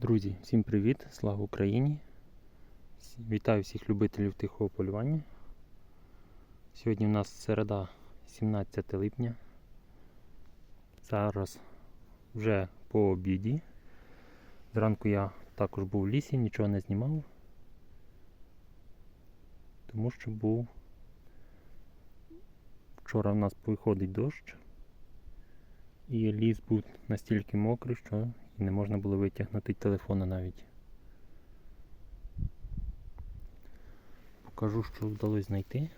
Друзі, всім привіт! Слава Україні! Вітаю всіх любителів тихого полювання. Сьогодні у нас середа 17 липня. Зараз вже по обіді. Зранку я також був в лісі, нічого не знімав. Тому що був. Вчора в нас виходить дощ. І ліс був настільки мокрий, що не можна було витягнути телефона навіть. Покажу, що вдалося знайти.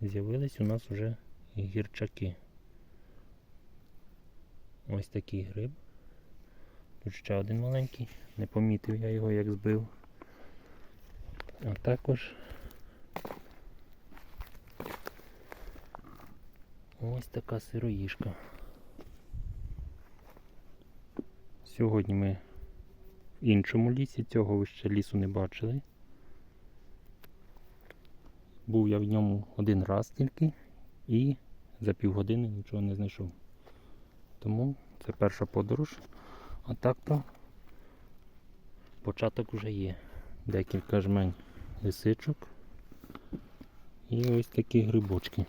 З'явились у нас вже гірчаки. Ось такий гриб. Тут ще один маленький, не помітив я його як збив. А також ось така сироїшка. Сьогодні ми в іншому лісі, цього ви ще лісу не бачили. Був я в ньому один раз тільки і за півгодини нічого не знайшов. Тому це перша подорож. А так то початок вже є. Декілька жмень лисичок і ось такі грибочки.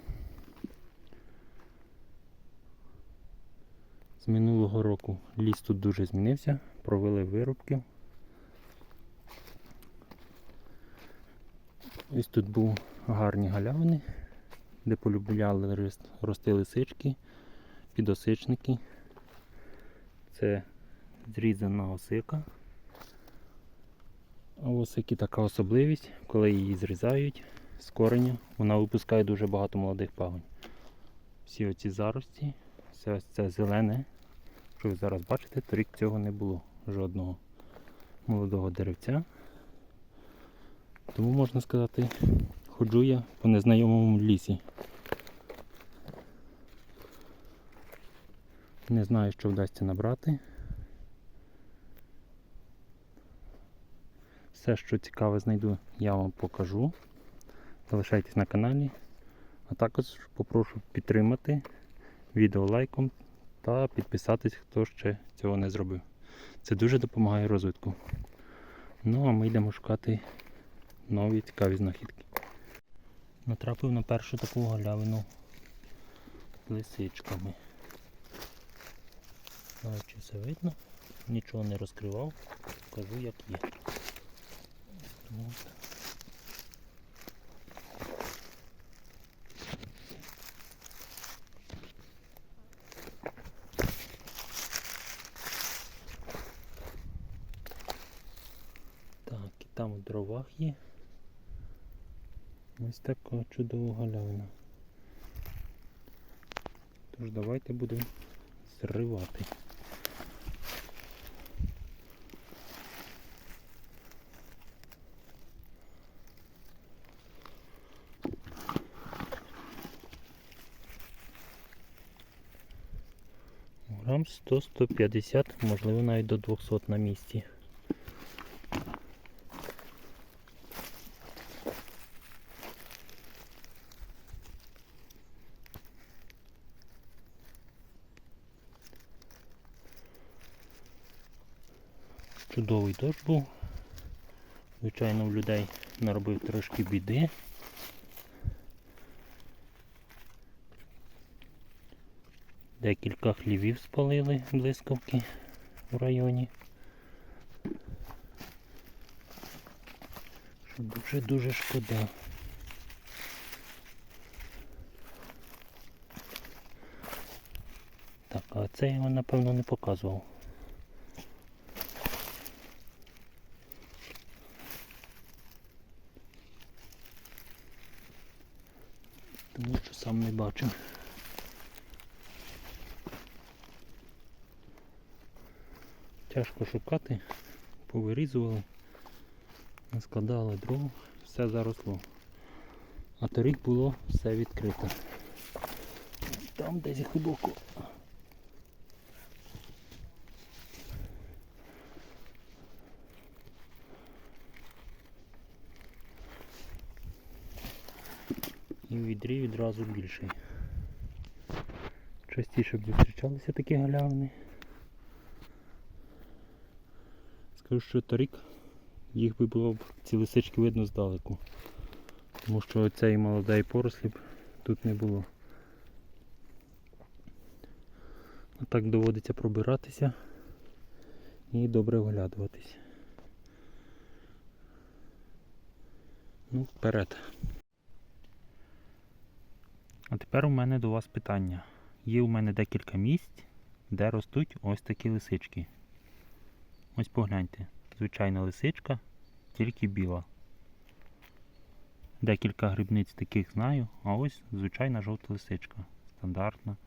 З минулого року ліс тут дуже змінився, провели вирубки. Ось тут був гарні галявини, де полюбляли рости лисички, підосичники. Це зрізана осика. А у осики така особливість, коли її зрізають з кореня, вона випускає дуже багато молодих пагонь. Всі оці зарості, все ось це зелене, що ви зараз бачите, торік цього не було жодного молодого деревця. Тому можна сказати, ходжу я по незнайомому лісі. Не знаю, що вдасться набрати. Все, що цікаве знайду, я вам покажу. Залишайтесь на каналі. А також попрошу підтримати відео лайком та підписатись, хто ще цього не зробив. Це дуже допомагає розвитку. Ну а ми йдемо шукати нові цікаві знахідки. Натрапив на першу таку галявину лисичками. Знаю, чи все видно. Нічого не розкривав, кажу як є. От. Так, і там в дровах є. Ось така чудова галявина. Тож давайте будемо зривати. Грам 100-150, можливо навіть до 200 на місці. Чудовий дощ був. Звичайно, в людей наробив трошки біди. Декілька хлівів спалили блискавки в районі. Що дуже-дуже шкода. Так, а це я вам напевно не показував. Тому що сам не бачив. Тяжко шукати, повирізували, наскладали дров, все заросло. А торік було все відкрито. Там десь глибоко. І відразу більший. Частіше б зустрічалися такі галявини. Скажу, що торік їх би було б ці лисички видно здалеку. Тому що молодої порослі б тут не було. А так доводиться пробиратися і добре оглядуватись. Ну, вперед. А тепер у мене до вас питання. Є у мене декілька місць, де ростуть ось такі лисички. Ось погляньте. Звичайна лисичка, тільки біла. Декілька грибниць таких знаю, а ось звичайна жовта лисичка. Стандартна,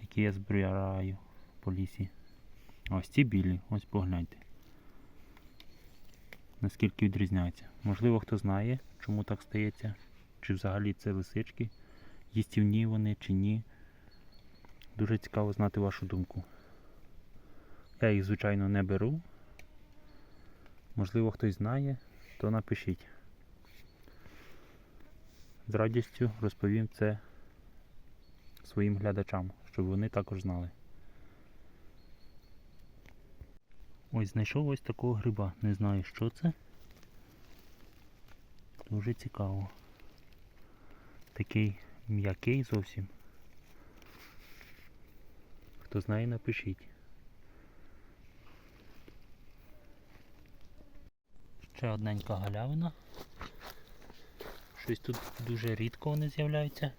які я збираю по лісі. А ось ці білі, ось погляньте. Наскільки відрізняються. Можливо, хто знає, чому так стається, чи взагалі це лисички, їстівні вони чи ні. Дуже цікаво знати вашу думку. Я їх, звичайно, не беру. Можливо, хтось знає, то напишіть. З радістю розповім це своїм глядачам, щоб вони також знали. Ось знайшов ось такого гриба. Не знаю, що це. Дуже цікаво. Такий м'який зовсім. Хто знає, напишіть. Ще одненька галявина. Щось тут дуже рідко вони з'являються.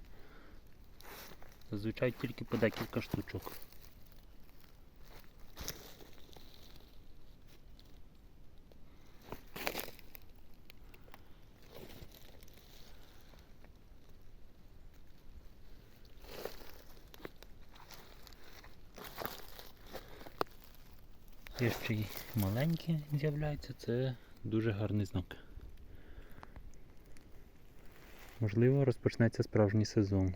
Зазвичай тільки по декілька штучок. Є ще й маленькі з'являються, це дуже гарний знак. Можливо, розпочнеться справжній сезон.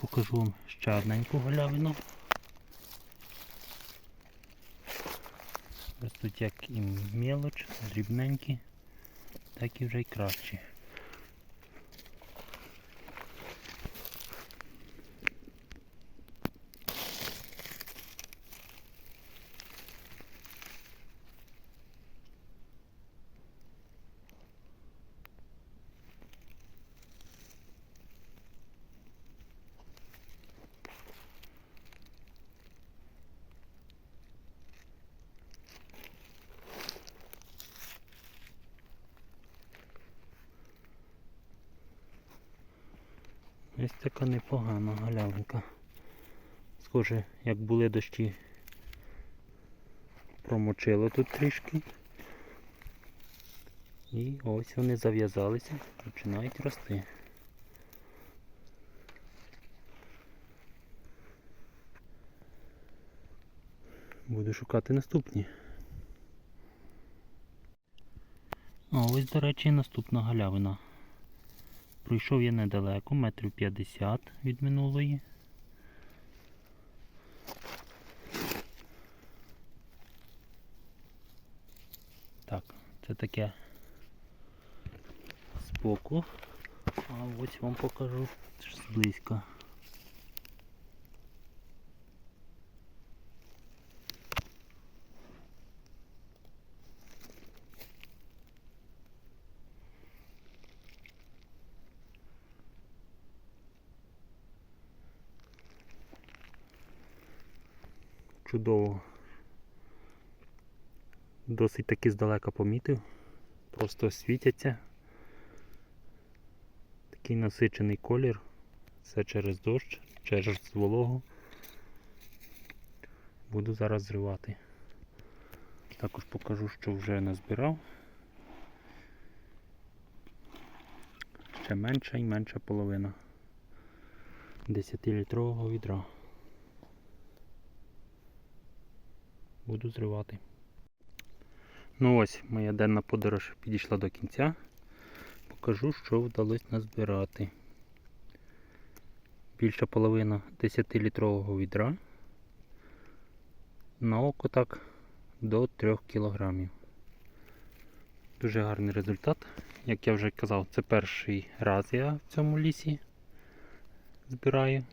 Покажу вам ще одненьку галявину. Ростуть як і мелоч, дрібненькі, так і вже й кращі. Ось така непогана галявинка. Схоже, як були дощі, промочило тут трішки. І ось вони зав'язалися, починають рости. Буду шукати наступні. А ось, до речі, наступна галявина. Пройшов я недалеко, метрів 50 від минулої. Так, це таке споку. А ось вам покажу зблизька. Чудово. Досить таки здалека помітив. Просто світяться. Такий насичений колір. Все через дощ, через вологу. Буду зараз зривати. Також покажу, що вже назбирав. Ще менша і менша половина 10-літрового відра. Буду зривати. Ну ось, моя денна подорож підійшла до кінця. Покажу, що вдалося назбирати. Більша половина 10-літрового відра. На око так до 3 кілограмів. Дуже гарний результат. Як я вже казав, це перший раз я в цьому лісі збираю.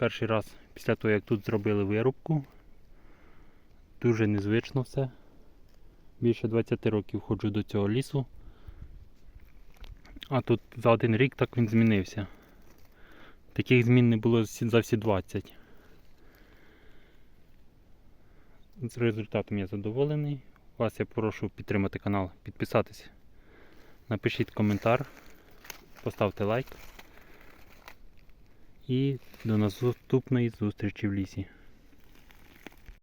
Перший раз після того, як тут зробили вирубку. Дуже незвично все. Більше 20 років ходжу до цього лісу. А тут за один рік так він змінився. Таких змін не було за всі 20. З результатом я задоволений. Вас я прошу підтримати канал, підписатися. Напишіть коментар, поставте лайк. І до наступної зустрічі в лісі.